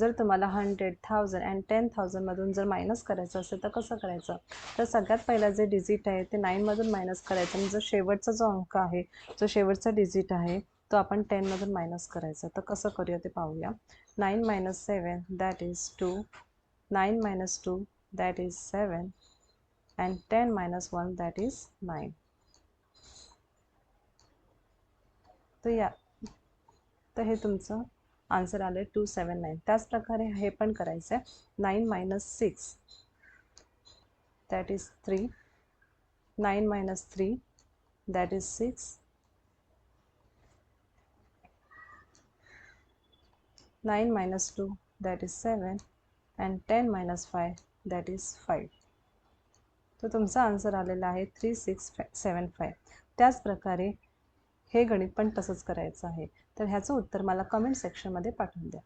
जर तुम्हाला hundred thousand and ten थाउजंडमधून जर मायनस करायचं असेल तर कसं करायचं? तर सगळ्यात पहिला जे डिजिट आहे ते नाईनमधून मायनस करायचं. आणि जो शेवटचा जो अंक आहे जो शेवटचा डिजिट आहे तो आपण टेनमधून मायनस करायचा. तर कसं करूया ते पाहूया. Nine minus seven that is two nine minus two that is seven and ten minus one that is nine तर या. तर हे तुमचं आन्सर आलं टू सेवन नाईन त्याचप्रकारे हे पण करायचं आहे nine minus six that is three nine minus three that is six nine minus two that is seven and ten minus five that is five तर तुमचा आन्सर आलेला आहे three six five seven five त्याचप्रकारे हे गणित पण तसंच करायचं आहे. तर ह्याचं उत्तर मला कमेंट सेक्शनमध्ये पाठवून द्या.